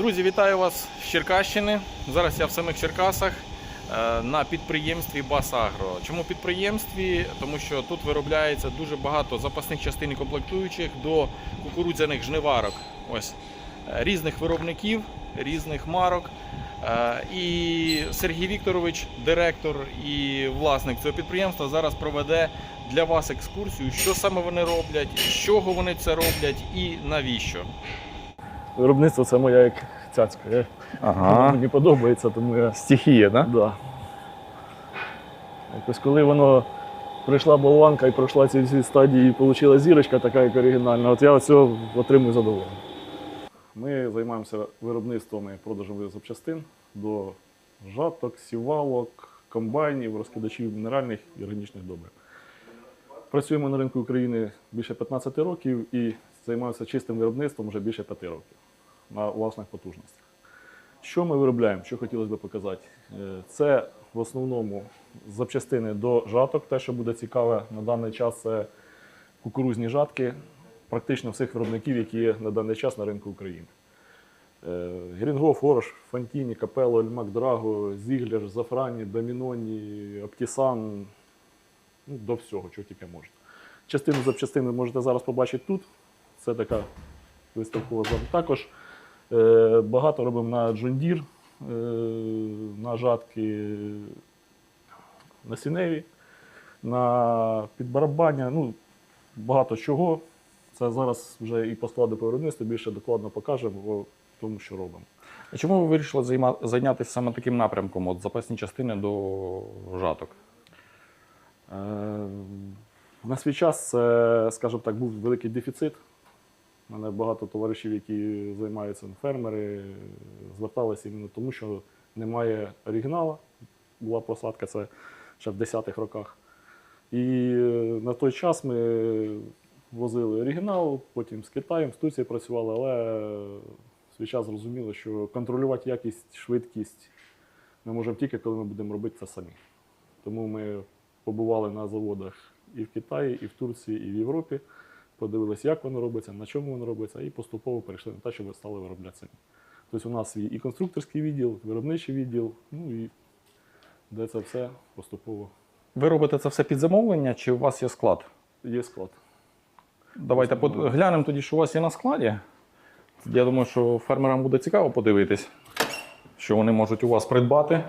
Друзі, вітаю вас з Черкащини. Зараз я в самих Черкасах е, на підприємстві Басагро. Чому підприємстві? Тому що тут виробляється дуже багато запасних частин і комплектуючих до кукурудзяних жниварок. Ось е, різних виробників, різних марок. Е, І Сергій Вікторович, директор і власник цього підприємства, зараз проведе для вас екскурсію, що саме вони роблять, з чого вони це роблять і навіщо. Виробництво це моя як цяцька. Я, Воно мені подобається, тому я. Стихія, да? Да. Якось коли воно прийшла болванка і пройшла ці всі стадії і отримала зірочка така як оригінальна, от я цього отримую задоволення. Ми займаємося виробництвом і продажем запчастин до жаток, сівалок, комбайнів, розкидачів мінеральних і органічних добрив. Працюємо на ринку України більше 15 років і займаємося чистим виробництвом вже більше 5 років на власних потужностях. Що ми виробляємо? Що хотілося б показати? Е, Це в основному запчастини до жаток. Те, що буде цікаве на даний час, це кукурузні жатки практично всіх виробників, які є на даний час на ринку України. Е, Грінго, Форош, Фантіні, Капело, Ельмак Драго, Зіглер, Зафрані, Доміноні, Оптісан, ну, до всього, чого тільки можна. Частину запчастин ви можете зараз побачити тут. Це така виставкова зона. Також е, багато робимо на джундір, е, на жатки насінневі, на підбарабання. Ну, багато чого. Це зараз вже і по складу по більше докладно покажемо тому, що робимо. А чому ви вирішили займа- зайнятися саме таким напрямком, от запасні частини до жаток? Е, На свій час, це, скажімо так, був великий дефіцит. У мене багато товаришів, які займаються ну, фермери, зверталися іменно тому, що немає оригіналу. Була просадка, це ще в 10-х роках. І е, на той час ми возили оригінал, потім з Китаєм, з Турцією працювали, але свій час зрозуміло, що контролювати якість, швидкість ми можемо тільки, коли ми будемо робити це самі. Тому ми побували на заводах і в Китаї, і в Турції, і в Європі. Подивилися, як воно робиться, на чому воно робиться, і поступово перейшли на те, щоб стали виробляти самі. Тобто у нас є і конструкторський відділ, і виробничий відділ, ну і де це все поступово Ви робите це все під замовлення, чи у вас є склад? є склад. Давайте под- глянемо тоді, що у вас є на складі. Я думаю, що фермерам буде цікаво подивитись, що вони можуть у вас придбати.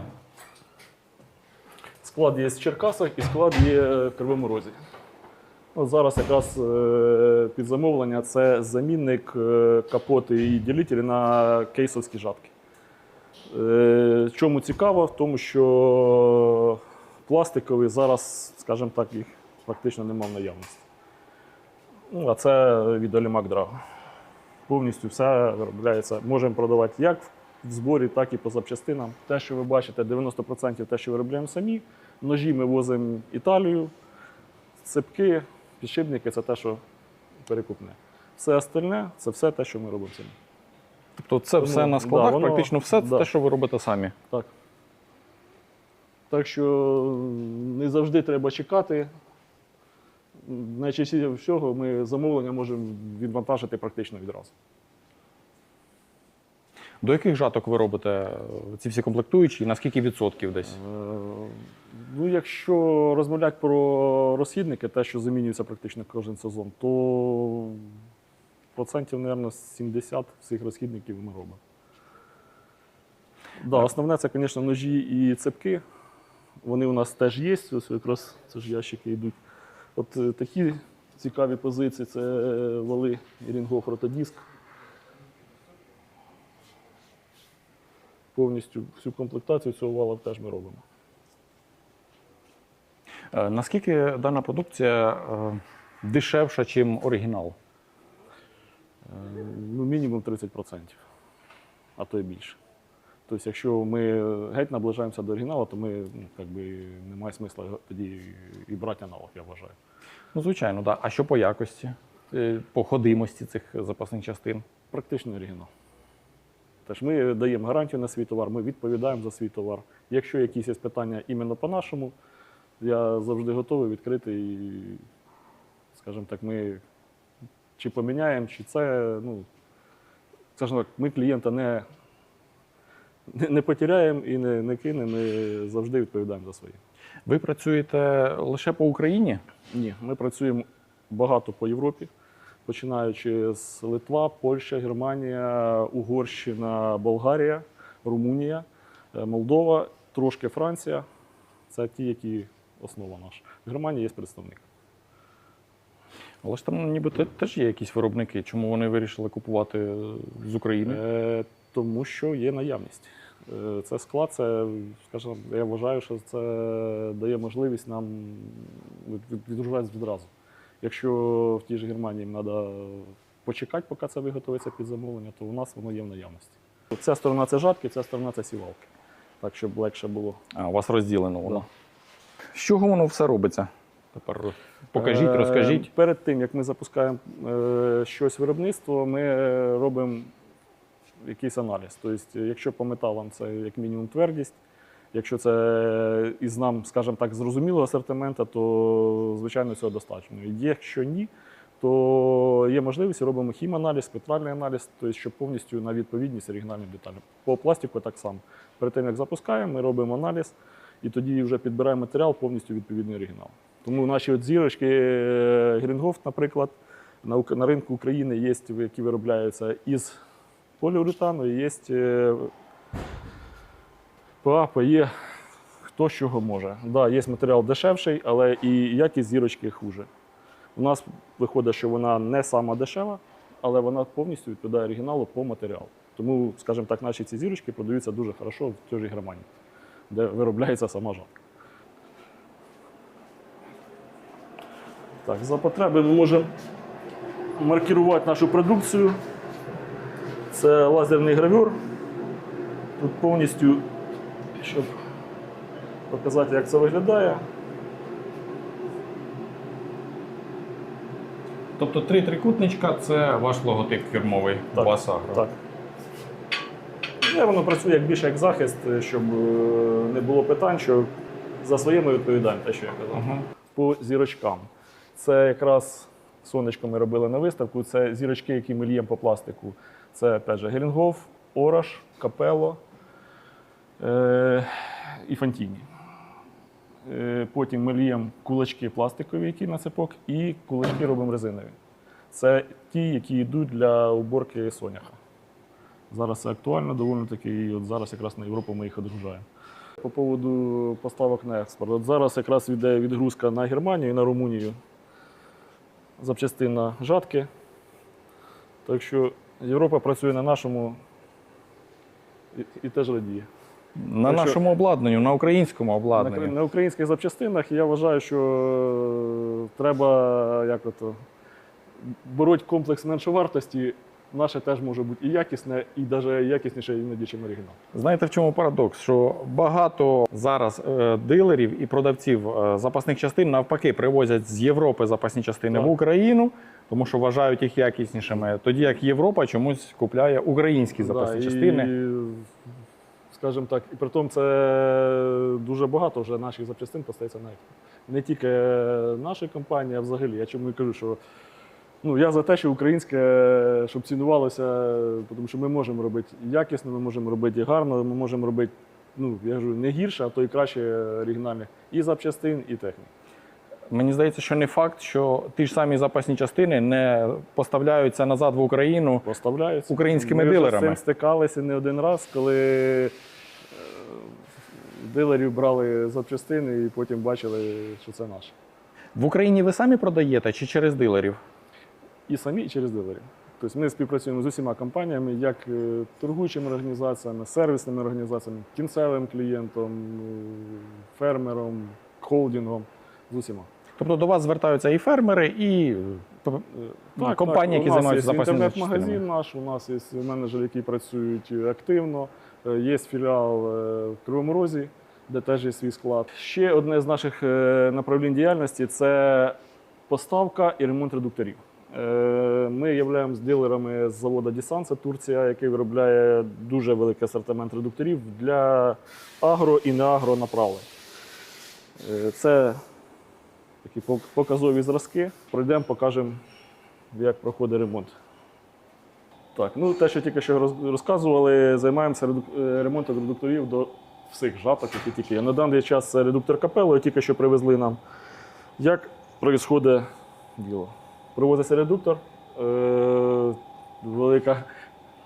Склад є в Черкасах і склад є в Кривому Розі. От зараз якраз е, під замовлення це замінник е, капоти і ділителі на кейсовські жатки. Е, Чому цікаво? В тому, що пластикові зараз, скажімо так, їх практично немає в наявності. Ну, а це від Олімак Драго. Повністю все виробляється. Можемо продавати як в зборі, так і по запчастинам. Те, що ви бачите, 90% те, що виробляємо самі. Ножі ми возимо Італію, цепки, підшипники це те, що перекупне. Все остальне це все те, що ми робимо самі. Тобто це Тому, все на да, складах, воно- практично все це да. те, що ви робите самі. Так. Так що не завжди треба чекати. Найчастіше всього ми замовлення можемо відвантажити практично відразу. До яких жаток ви робите е, ці всі комплектуючі і на скільки відсотків десь? Е, Ну, якщо розмовляти про розхідники, те, що замінюється практично кожен сезон, то процентів, мабуть, 70 всіх розхідників ми робимо. Да, основне це, звісно, ножі і цепки. Вони у нас теж є. Ось якраз це ж ящики йдуть. От е, такі цікаві позиції це е, вали Рінгоф Ротодиск. Повністю всю комплектацію цього вала теж ми робимо. Е, Наскільки дана продукція е, дешевша, ніж оригінал? Е, Ну, мінімум 30%, а то й більше. Тобто, якщо ми геть наближаємося до оригіналу, то ми ну, би, немає смисла тоді і брати аналог, я вважаю. Ну, звичайно, так. А що по якості, по ходимості цих запасних частин? Практично оригінал. Тож ми даємо гарантію на свій товар, ми відповідаємо за свій товар. Якщо якісь є питання іменно по нашому, я завжди готовий відкрити і, скажімо так, ми чи поміняємо, чи це, ну, скажімо так, ми клієнта не не, не потеряємо і не, не кинемо. Ми завжди відповідаємо за свої. Ви працюєте лише по Україні? Ні, ми працюємо багато по Європі, починаючи з Литва, Польща, Германія, Угорщина, Болгарія, Румунія, е, Молдова, трошки Франція. Це ті, які основа наша. В Германії є представник. Але ж там ніби теж є якісь виробники. Чому вони вирішили купувати е, з України? Е, тому що є наявність. Е, Це склад, це, скажімо, я вважаю, що це дає можливість нам від- від- відгружатися відразу. Якщо в тій ж Германії їм треба почекати, поки це виготовиться під замовлення, то у нас воно є в наявності. Ця сторона це жатки, ця сторона це сівалки. Так, щоб легше було. А, у вас розділено воно. Да. З чого воно все робиться? Тепер покажіть, Е, розкажіть. Перед тим, як ми запускаємо е, щось виробництво, ми е, робимо якийсь аналіз. Тобто, якщо по металам це як мінімум твердість, якщо це із нам, скажімо так, зрозумілого асортимента, то звичайно цього достатньо. Якщо ні, то є можливість робимо хіманаліз, спектральний аналіз, тобто, щоб повністю на відповідність оригінальним деталям. По пластику так само. Перед тим, як запускаємо, ми робимо аналіз і тоді вже підбираємо матеріал повністю відповідний оригінал. Тому наші от зірочки е, Грінгофт, наприклад, на, на ринку України є, які виробляються із поліуретану, і є е, ПА, ПЕ, хто з чого може. Да, є матеріал дешевший, але і якість зірочки хуже. У нас виходить, що вона не сама дешева, але вона повністю відповідає оригіналу по матеріалу. Тому, скажімо так, наші ці зірочки продаються дуже хорошо в тій ж Германії, де виробляється сама жатка. Так, за потреби ми можемо маркувати нашу продукцію. Це лазерний гравюр. Тут повністю, щоб показати, як це виглядає. Тобто три трикутничка це ваш логотип фірмовий Так, Басагро. Так. Ну, Воно працює як більше як захист, щоб е, не було питань, що за своє ми відповідаємо, те, що я казав. Ага. По зірочкам. Це якраз сонечко ми робили на виставку. Це зірочки, які ми ліємо по пластику. Це опять же Герінгоф, Ораш, Капело е- і Фантіні. Е, Потім ми ліємо кулачки пластикові, які на цепок, і кулачки робимо резинові. Це ті, які йдуть для уборки соняха. Зараз це актуально доволі таки, і от зараз якраз на Європу ми їх відгружаємо. По поводу поставок на експорт. От зараз якраз йде відгрузка на Германію і на Румунію. Запчастин на жатки. Так що Європа працює на нашому і, і теж радіє. На Так що- нашому обладнанні, на українському обладнанні. на українських запчастинах я вважаю, що е, треба як ото, бороть комплекс меншовартості. Наше теж може бути і якісне, і навіть якісніше іноді, ніж оригінал. Знаєте, в чому парадокс? Що багато зараз е, дилерів і продавців е, запасних частин навпаки привозять з Європи запасні частини Так. в Україну, тому що вважають їх якіснішими. Тоді як Європа чомусь купляє українські запасні Да, частини. І, скажімо так, і при тому це дуже багато вже наших запчастин постається на експорт. Не тільки нашої компанії, а взагалі. Я чому і кажу, що ну, я за те, що українське, щоб цінувалося, тому що ми можемо робити якісно, ми можемо робити гарно, ми можемо робити, ну, я кажу, не гірше, а то і краще оригінальних і запчастин, і техніки. Мені здається, що не факт, що ті ж самі запасні частини не поставляються назад в Україну. Поставляються. Українськими Ми дилерами. з цим стикалися не один раз, коли е, дилерів брали запчастини і потім бачили, що це наше. В Україні ви самі продаєте чи через дилерів? І самі, і через дилерів. Тобто ми співпрацюємо з усіма компаніями, як е, торгуючими організаціями, сервісними організаціями, кінцевим клієнтом, е, фермером, холдингом, з усіма. Тобто до вас звертаються і фермери, і п- ну, компанії, які у нас займаються є інтернет-магазин наш, у нас є менеджери, які працюють активно. Е, Є філіал е, в Кривому Розі, де теж є свій склад. Ще одне з наших е, направлень діяльності це поставка і ремонт редукторів. Е, Ми являємось дилерами з заводу Дісан, це Турція, який виробляє дуже великий асортимент редукторів для агро і не агро направлень. Це такі показові зразки. Пройдемо, покажемо, як проходить ремонт. Так, ну те, що тільки що розказували, займаємося е, ремонтом редукторів до всіх жаток, які тільки є. На даний час редуктор капело, тільки що привезли нам. Як відбувається діло? Привозиться редуктор. Е- велика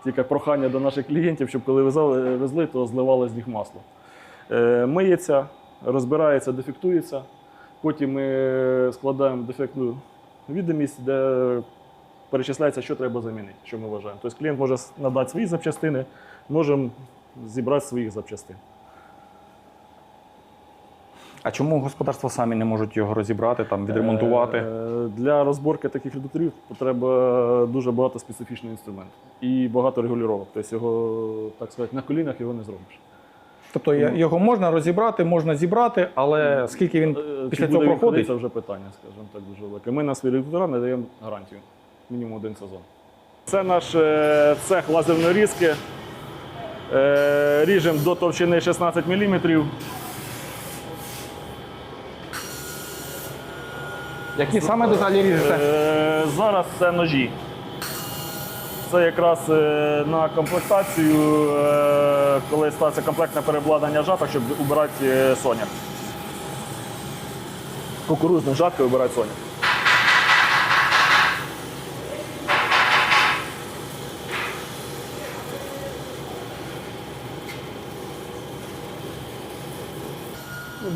тільки прохання до наших клієнтів, щоб коли везли, везли то зливали з них масло. Е- миється, розбирається, дефектується. Потім ми складаємо дефектну відомість, де перечисляється, що треба замінити, що ми вважаємо. Тобто клієнт може надати свої запчастини, можемо зібрати своїх запчастин. А чому господарства самі не можуть його розібрати, там, відремонтувати? Е, Для розборки таких редукторів треба дуже багато специфічних інструментів і багато регулювання. Тобто його, так сказати, на колінах його не зробиш. Тобто його можна розібрати, можна зібрати, але скільки він Е, після чи цього буде проходить? Це вже питання, скажімо так, дуже велике. Ми на свої редуктора не даємо гарантію. Мінімум один сезон. Це наш е, цех лазерної різки. Ріжемо до товщини 16 мм. Які саме деталі ріжете? Е, Зараз це ножі. Це якраз е, на комплектацію, е, коли ставиться комплектне переобладнання жаток, щоб убирати е, соняк. Кукурузним жаткою вибирати соняк.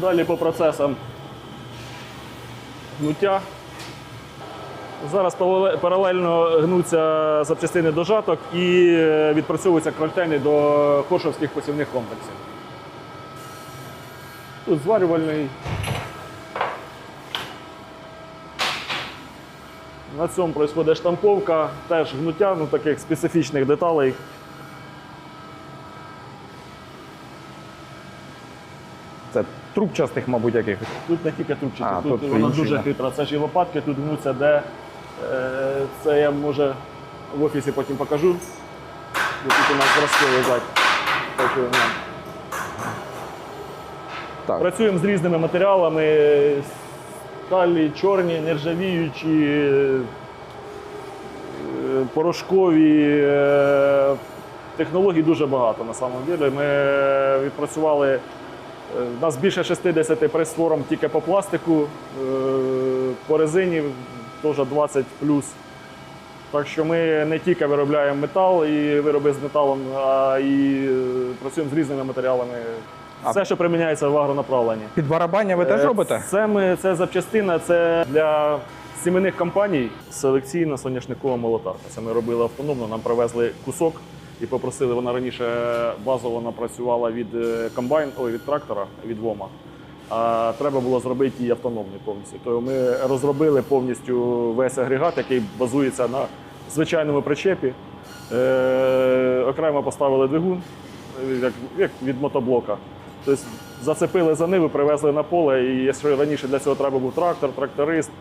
Далі по процесам гнуття. Зараз паралельно гнуться запчастини до жаток і е, відпрацьовуються крольтени до хоршовських посівних комплексів. Тут зварювальний. На цьому відбувається штамповка, теж гнуття ну, таких специфічних деталей. Це трубчастих, мабуть, якихось. Тут не тільки трубчики, А, тут тут вона інші, дуже да. хитра. Це ж і лопатки, тут гнуться, де е, це я може в офісі потім покажу. Бо тут у нас зразки лежать. Так, що, ну. Так. Працюємо з різними матеріалами. Сталі, чорні, нержавіючі, е, порошкові. е, Технологій дуже багато на самом деле. Ми відпрацювали. Е, У нас більше 60 прес-форм тільки по пластику, е, по резині теж 20 Так що ми не тільки виробляємо метал і вироби з металом, а і е, працюємо з різними матеріалами. Все, що приміняється в агронаправленні. Під барабання ви теж Е, робите? Це, ми, це запчастина це для сімейних компаній селекційна соняшникова молотарка. Це ми робили автономно, нам привезли кусок і попросили, вона раніше базово працювала від е, комбайн, ой, від трактора, від ВОМа. А треба було зробити її автономною повністю. То ми розробили повністю весь агрегат, який базується на звичайному причепі. Е, окремо поставили двигун, як, як від мотоблока. Тобто зацепили за ниву, привезли на поле. І якщо раніше для цього треба був трактор, тракторист,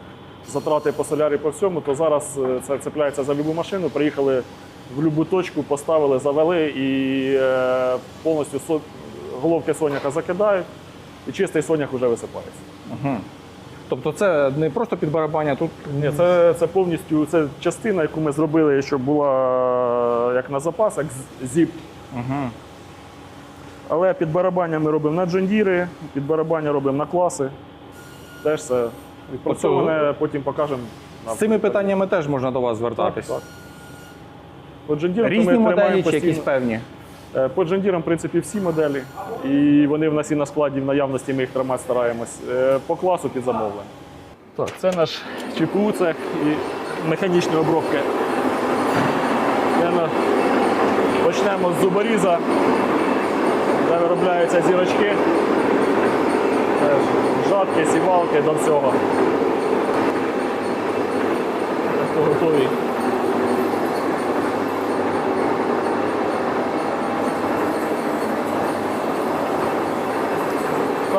затрати по солярі по всьому, то зараз е, це цепляється за любу машину. Приїхали в будь-яку точку, поставили, завели і е, повністю со- головки соняка закидають, і чистий сонях вже висипається. Угу. Тобто це не просто під барабання, тут Ні, це, це повністю це частина, яку ми зробили, щоб була як на запас, як зіп. угу. Але під барабання ми робимо на джондіри, під барабання робимо на класи. Теж це відпрацьоване, потім покажемо. з цими питаннями теж можна до вас Так, так. По джондірам Різні ми моделі чи постійно- якісь певні? Е, По джондірам, в принципі, всі моделі. І вони в нас і на складі в наявності, ми їх тримати стараємось. Е, По класу під замовлення. Так, це наш ЧПУ цех і механічні обробки. Почнемо з зуборіза, де виробляються зірочки. Жатки, сівалки до всього. Готові.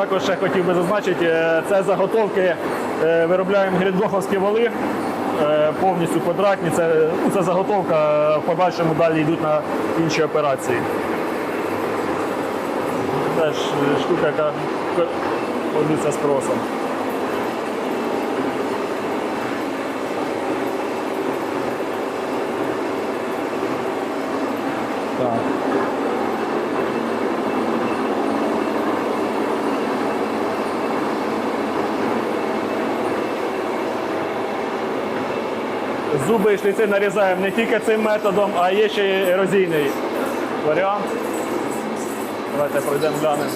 Також ще хотів би зазначити, е, це заготовки е, виробляємо грідлоховські вали, е, повністю квадратні. Це, це заготовка, в подальшому далі йдуть на інші операції. Теж штука, яка пользується спросом. Зуби і шліци нарізаємо не тільки цим методом, а є ще й ерозійний варіант. Давайте пройдемо глянемо.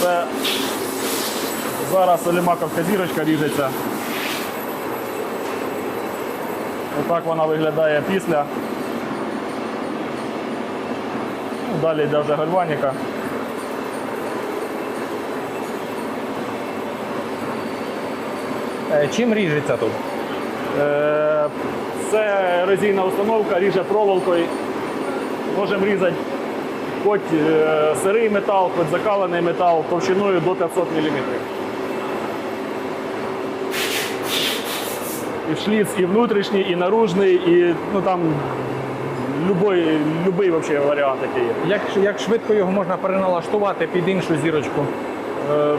Це зараз олімаковська зірочка ріжеться. Отак вона виглядає після. Ну, Далі йде вже гальваніка. Е, Чим ріжеться тут? Е, Це ерозійна установка, ріже проволокою. Можемо різати хоч е, сирий метал, хоч закалений метал товщиною до 500 мм. І шліц і внутрішній, і наружний, і ну, там любой, любий вообще варіант є. Як, як швидко його можна переналаштувати під іншу зірочку? Е,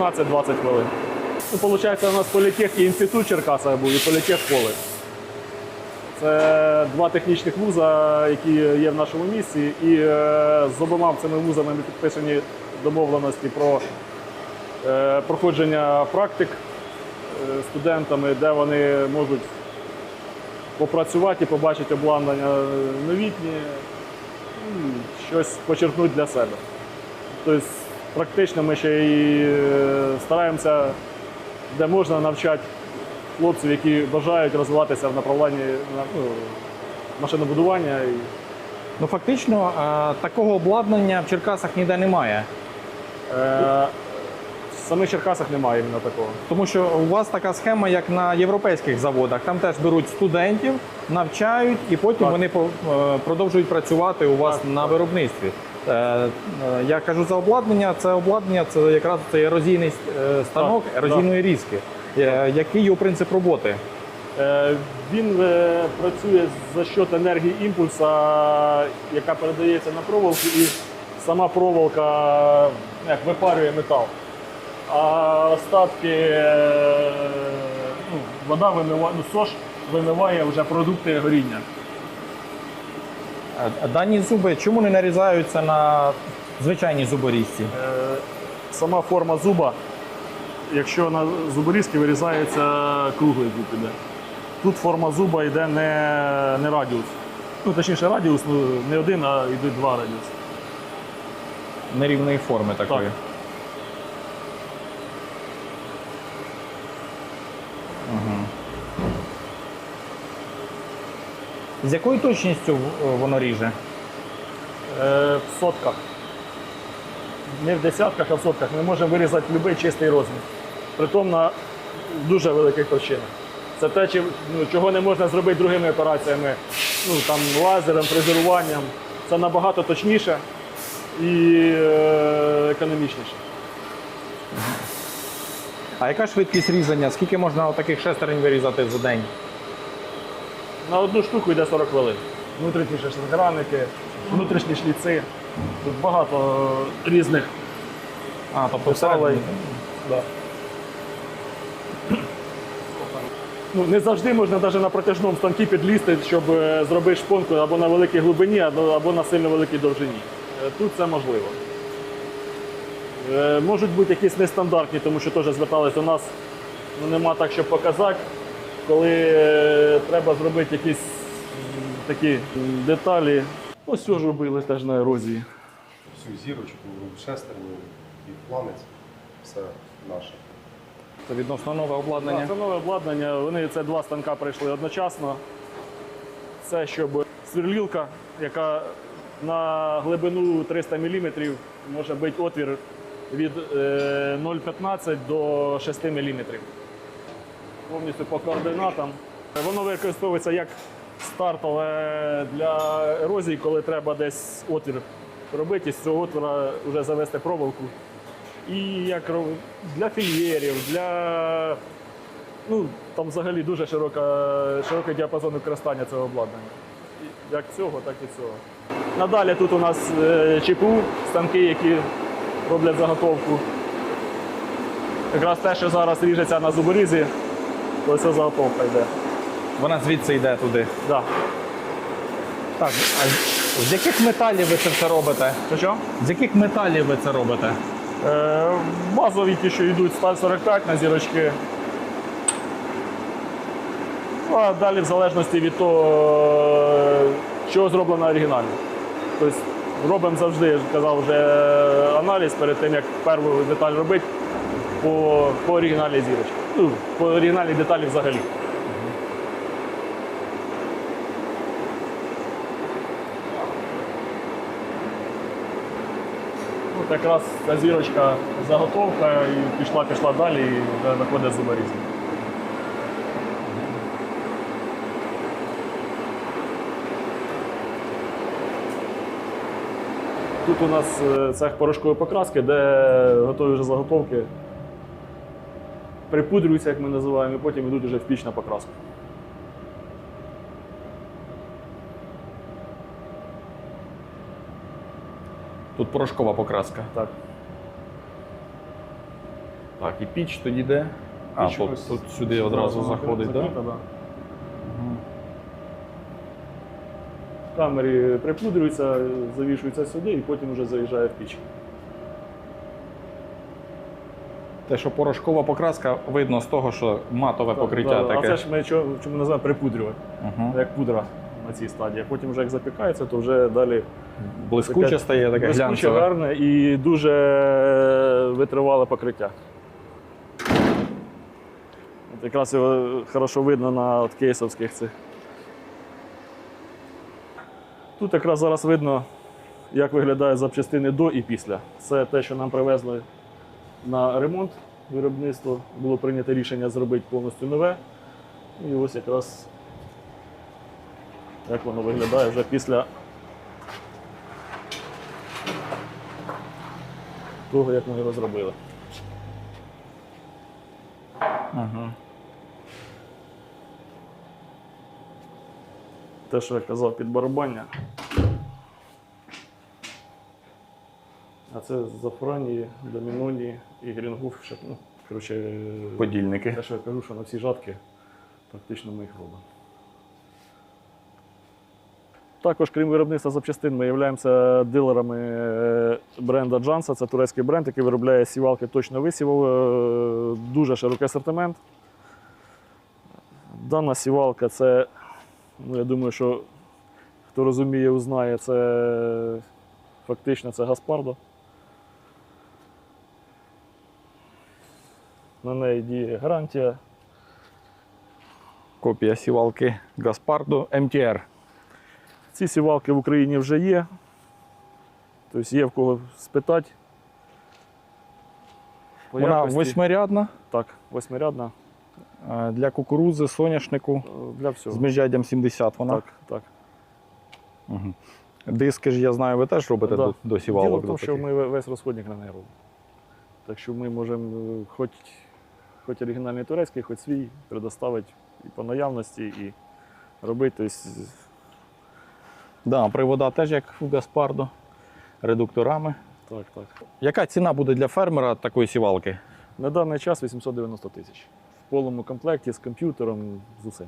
15-20 хвилин. Ну, Получається, у нас політех і інститут Черкаса був, і політех поле. Це два технічних вуза, які є в нашому місті. І е, з обома цими вузами ми підписані домовленості про е, проходження практик е, студентами, де вони можуть попрацювати і побачити обладнання новітнє, м, щось почерпнути для себе. Тобто практично ми ще і е, стараємося, де можна навчати хлопців, які бажають розвиватися в направленні ну, машинобудування. Ну фактично е, такого обладнання в Черкасах ніде немає. е, в самих Черкасах немає іменно такого. Тому що у вас така схема, як на європейських заводах. Там теж беруть студентів, навчають і потім Так. вони е, продовжують працювати у вас Так, на так. виробництві. Е, е, Я кажу за обладнання. Це обладнання, це якраз цей ерозійний е, станок Так, ерозійної різки. Який його принцип роботи? Він працює за счет енергії імпульса, яка передається на проволоку, і сама проволока як, випарює метал. А остатки ну, вода вимиває, ну, сош вимиває вже продукти горіння. Дані зуби чому не нарізаються на звичайній зуборізці? Е, Сама форма зуба, якщо на зуборізці вирізається круглий зуб іде. Тут форма зуба йде не, не радіус. Ну, точніше, радіус ну, не один, а йдуть два радіуси. Нерівної форми такої. Так. З якою точністю воно ріже? Е, в сотках. Не в десятках, а в сотках. Ми можемо вирізати будь-який чистий розмір. Притом на дуже великих товщинах. Це те, ну, чого не можна зробити другими операціями, ну, там, лазером, фрезеруванням. Це набагато точніше і е, економічніше. А яка швидкість різання? Скільки можна таких шестерень вирізати за день? На одну штуку йде 40 хвилин. Внутрішні шестигранники, внутрішні шліци. Тут багато різних А, тобто Деталей. всередині. Да. Ну, не завжди можна навіть на протяжному станки підлізти, щоб е, зробити шпонку або на великій глибині, або, або на сильно великій довжині. Е, Тут це можливо. Е, Можуть бути якісь нестандартні, тому що теж звертались до нас. Ну, нема так, щоб показати, коли е, треба зробити якісь такі деталі. Ось цього ж робили теж на ерозії. всю зірочку, шестерню і планець, все наше. Це відносно нове обладнання. Так, Це нове обладнання. Вони це два станка прийшли одночасно. Це щоб сверлілка, яка на глибину 300 мм може бути отвір від е, 0,15 до 6 мм. Повністю по координатам. Воно використовується як стартове для ерозії, коли треба десь отвір робити, з цього отвора вже завести проволоку. І як для фільєрів, для ну там взагалі дуже широка, широкий діапазон використання цього обладнання. Як цього, так і цього. Надалі тут у нас е, ЧПУ, станки, які роблять заготовку. Якраз те, що зараз ріжеться на зуборізі, ось заготовка йде. Вона звідси йде туди. Да. Так, а з- яких металів ви це все робите? Що що? З яких металів ви це робите? Е, базові ті, що йдуть сталь 45 на зірочки. Ну, а далі в залежності від того, що зроблено оригінально. Тобто робимо завжди, я казав, вже аналіз перед тим, як першу деталь робити по, по оригінальній зірочці. Ну, по оригінальній деталі взагалі. От якраз ця зірочка заготовка і пішла, пішла далі і вже виходить зуборіз. Тут у нас е, цех порошкової покраски, де готові вже заготовки припудрюються, як ми називаємо, і потім йдуть вже в піч на покраску. Тут порошкова покраска. Так. Так, і піч тоді де? А, Піч тут, ось тут сюди одразу заходить, так? закрита, да? В камері припудрюється, завішується сюди і потім вже заїжджає в піч. Те, що порошкова покраска, видно з того, що матове Так, покриття да, таке. А це ж ми чо- чому називаємо припудрювати, Угу. як пудра на цій стадії. А Потім вже як запікається, то вже далі Блискуче таке стає, таке блискуче, глянцеве. гарне і дуже витривале покриття. От якраз його хорошо видно на от кейсовських цих. Тут якраз зараз видно, як виглядають запчастини до і після. Це те, що нам привезли на ремонт виробництво. Було прийнято рішення зробити повністю нове. І ось якраз як воно виглядає вже після того, як ми його зробили. Угу. Те, що я казав, під барабання. Це зафранії, доміноні і грінгуф. ще, Ну, коротше, Подільники. те, що я кажу, що на всі жатки практично ми їх робимо. Також, крім виробництва запчастин, ми являємося дилерами е, бренда Джанса. Це турецький бренд, який виробляє сівалки точно висівов. Е, Дуже широкий асортимент. Дана сівалка це, ну, я думаю, що хто розуміє, узнає, це фактично це Гаспардо. На неї діє гарантія. Копія сівалки Гаспарду МТР. Ці сівалки в Україні вже є. Тобто є в кого спитати. По Вона якості. восьмирядна Так, восьмирядна. е, для кукурудзи, соняшнику е, Для всього. з міжряддям 70 вона. Так, так. Угу. Диски ж я знаю, ви теж робите Да. до, до сівалок. Діло в до тому, що таких. ми весь розходник на неї робимо. Так що ми можемо е, хоч, хоч оригінальний турецький, хоч свій предоставити і по наявності, і робити. Да, привода теж як у Гаспардо, редукторами. так, так. Яка ціна буде для фермера такої сівалки? На даний час 890 тисяч. В повному комплекті з комп'ютером, з усім.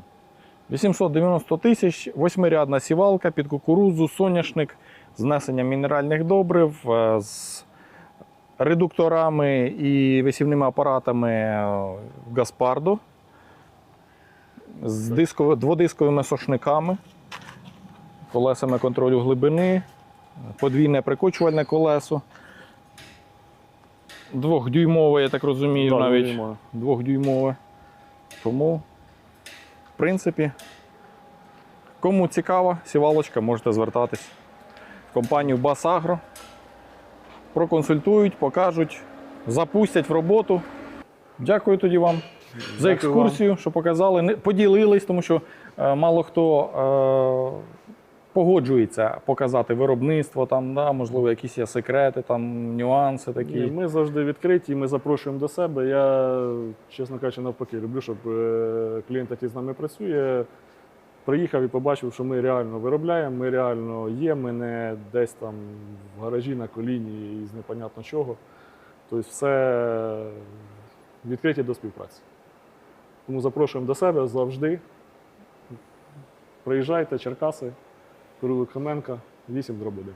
890 тисяч, восьмирядна сівалка під кукурудзу, соняшник з внесенням мінеральних добрив, е, з редукторами і висівними апаратами е, Гаспардо, з дисково- дводисковими сошниками, колесами контролю глибини, подвійне прикочувальне колесо. Двохдюймове, я так розумію, Да, навіть двохдюймове. Тому, в принципі, кому цікава сівалочка, можете звертатись в компанію Басагро. Проконсультують, покажуть, запустять в роботу. Дякую тоді вам за Дякую екскурсію, що показали, поділились, тому що е, мало хто е, погоджується показати виробництво, там, да, можливо, якісь є секрети, там, нюанси такі. Ні, Ми завжди відкриті, ми запрошуємо до себе. Я, чесно кажучи, навпаки, люблю, щоб е, клієнт, який з нами працює, приїхав і побачив, що ми реально виробляємо, ми реально є, ми не десь там в гаражі на коліні із непонятно чого. Тобто все відкриті до співпраці. Тому запрошуємо до себе завжди. Приїжджайте, Черкаси, Кирило Хоменка, 8 дроб 1.